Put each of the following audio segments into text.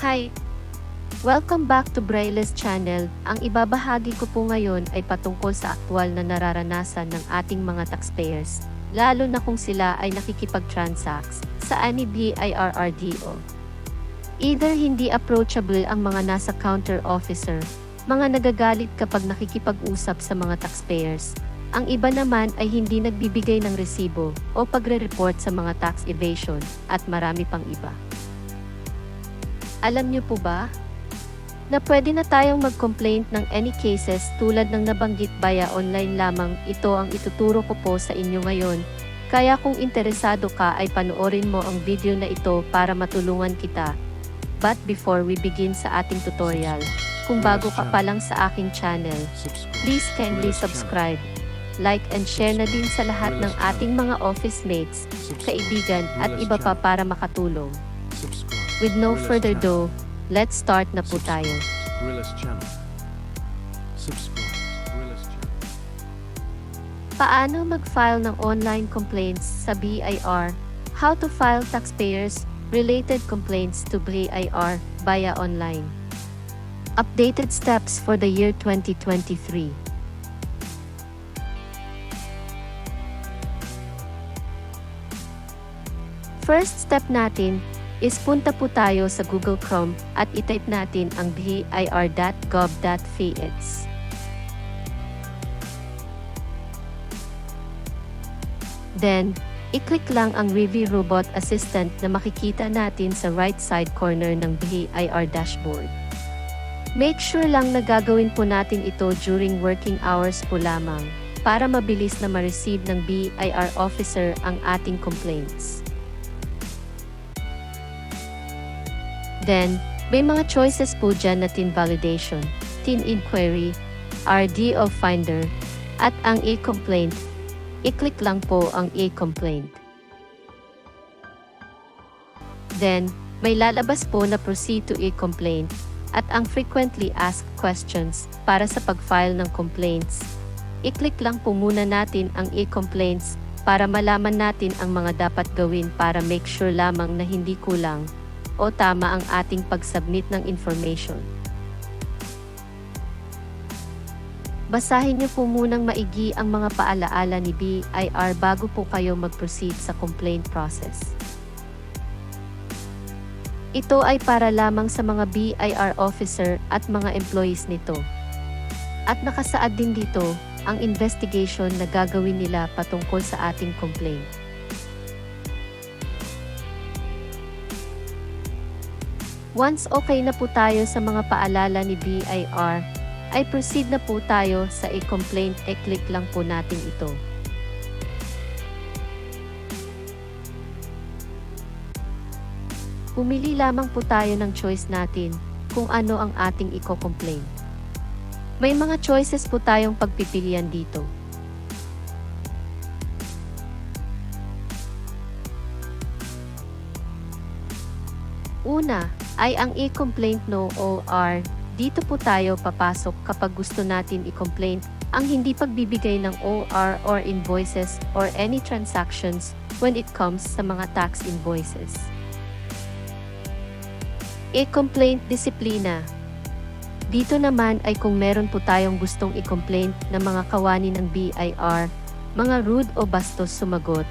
Hi! Welcome back to Braille's channel. Ang ibabahagi ko po ngayon ay patungkol sa aktwal na nararanasan ng ating mga taxpayers, lalo na kung sila ay nakikipag-transacts sa ANI BIRRDO. Either hindi approachable ang mga nasa counter officer, mga nagagalit kapag nakikipag-usap sa mga taxpayers, ang iba naman ay hindi nagbibigay ng resibo o pagre-report sa mga tax evasion at marami pang iba. Alam niyo po ba na pwede na tayong mag-complaint ng any cases tulad ng nabanggit via online lamang ito ang ituturo ko po sa inyo ngayon. Kaya kung interesado ka ay panoorin mo ang video na ito para matulungan kita. But before we begin sa ating tutorial, kung bago ka pa lang sa aking channel, please kindly subscribe, like and share na din sa lahat ng ating mga office mates, kaibigan at iba pa para makatulong. With no further ado, let's start na po tayo. Gorillas. Gorillas. Paano mag-file ng online complaints sa BIR? How to file taxpayers related complaints to BIR via online. Updated steps for the year 2023. First step natin is punta po tayo sa Google Chrome at itype natin ang bir.gov.phx. Then, i-click lang ang Review Robot Assistant na makikita natin sa right side corner ng BIR dashboard. Make sure lang na gagawin po natin ito during working hours po lamang para mabilis na ma-receive ng BIR officer ang ating complaints. Then, may mga choices po dyan na TIN validation, TIN inquiry, RDO finder, at ang e-complaint i-click lang po ang e-complaint. Then, may lalabas po na proceed to e-complaint at ang frequently asked questions para sa pag-file ng complaints. I-click lang po muna natin ang e-complaints para malaman natin ang mga dapat gawin para make sure lamang na hindi kulang o tama ang ating pag-submit ng information. Basahin niyo po munang maigi ang mga paalaala ni BIR bago po kayo mag-proceed sa complaint process. Ito ay para lamang sa mga BIR officer at mga employees nito. At nakasaad din dito ang investigation na gagawin nila patungkol sa ating complaint. Once okay na po tayo sa mga paalala ni BIR, ay proceed na po tayo sa e-complaint e-click lang po natin ito. Pumili lamang po tayo ng choice natin kung ano ang ating i-complain. May mga choices po tayong pagpipilian dito. Una ay ang e-complaint no OR dito po tayo papasok kapag gusto natin i-complain ang hindi pagbibigay ng OR or invoices or any transactions when it comes sa mga tax invoices. E-complaint disiplina. Dito naman ay kung meron po tayong gustong i-complain ng mga kawani ng BIR, mga rude o bastos sumagot,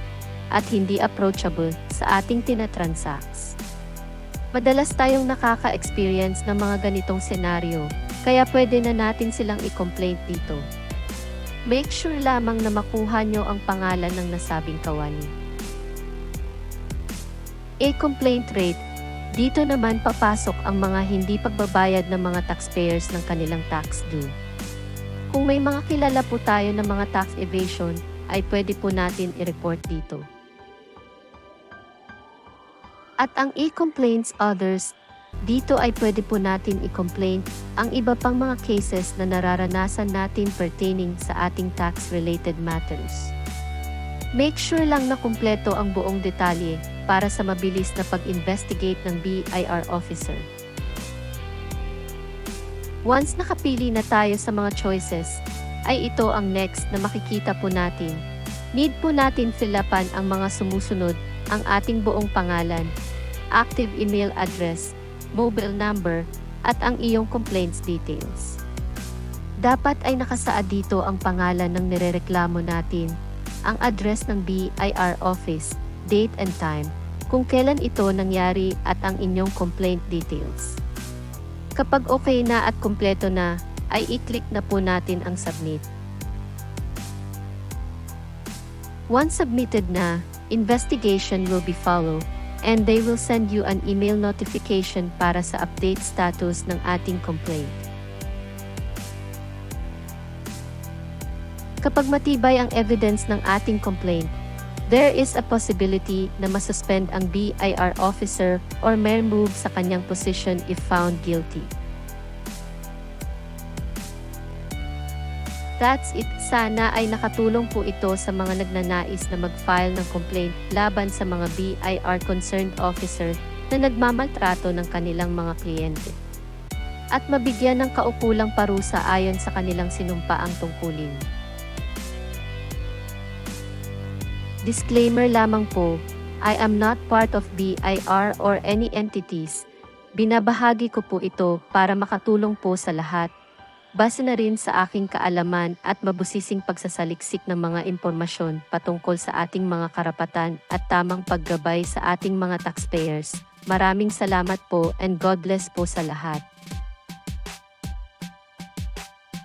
at hindi approachable sa ating tinatransacts. Madalas tayong nakaka-experience ng mga ganitong senaryo, kaya pwede na natin silang i-complaint dito. Make sure lamang na makuha nyo ang pangalan ng nasabing kawani. A-complaint rate. Dito naman papasok ang mga hindi pagbabayad ng mga taxpayers ng kanilang tax due. Kung may mga kilala po tayo ng mga tax evasion, ay pwede po natin i-report dito. At ang e-complaints others, dito ay pwede po natin i-complain ang iba pang mga cases na nararanasan natin pertaining sa ating tax-related matters. Make sure lang na kumpleto ang buong detalye para sa mabilis na pag-investigate ng BIR officer. Once nakapili na tayo sa mga choices, ay ito ang next na makikita po natin. Need po natin fill upan ang mga sumusunod, ang ating buong pangalan, active email address, mobile number, at ang iyong complaints details. Dapat ay nakasaad dito ang pangalan ng nirereklamo natin, ang address ng BIR office, date and time, kung kailan ito nangyari at ang inyong complaint details. Kapag okay na at kumpleto na, ay i-click na po natin ang submit. Once submitted na, investigation will be follow and they will send you an email notification para sa update status ng ating complaint. Kapag matibay ang evidence ng ating complaint, there is a possibility na masuspend ang BIR officer or may move sa kanyang position if found guilty. That's it. Sana ay nakatulong po ito sa mga nagnanais na mag-file ng complaint laban sa mga BIR concerned officer na nagmamaltrato ng kanilang mga kliyente. At mabigyan ng kaukulang parusa ayon sa kanilang sinumpaang tungkulin. Disclaimer lamang po, I am not part of BIR or any entities. Binabahagi ko po ito para makatulong po sa lahat base na rin sa aking kaalaman at mabusising pagsasaliksik ng mga impormasyon patungkol sa ating mga karapatan at tamang paggabay sa ating mga taxpayers. Maraming salamat po and God bless po sa lahat.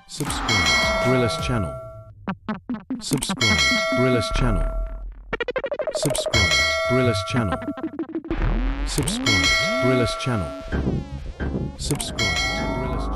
Subscribe Gorillas channel. Subscribe Gorillas channel. Subscribe Gorillas channel. Subscribe Gorillas channel. Subscribe Gorillas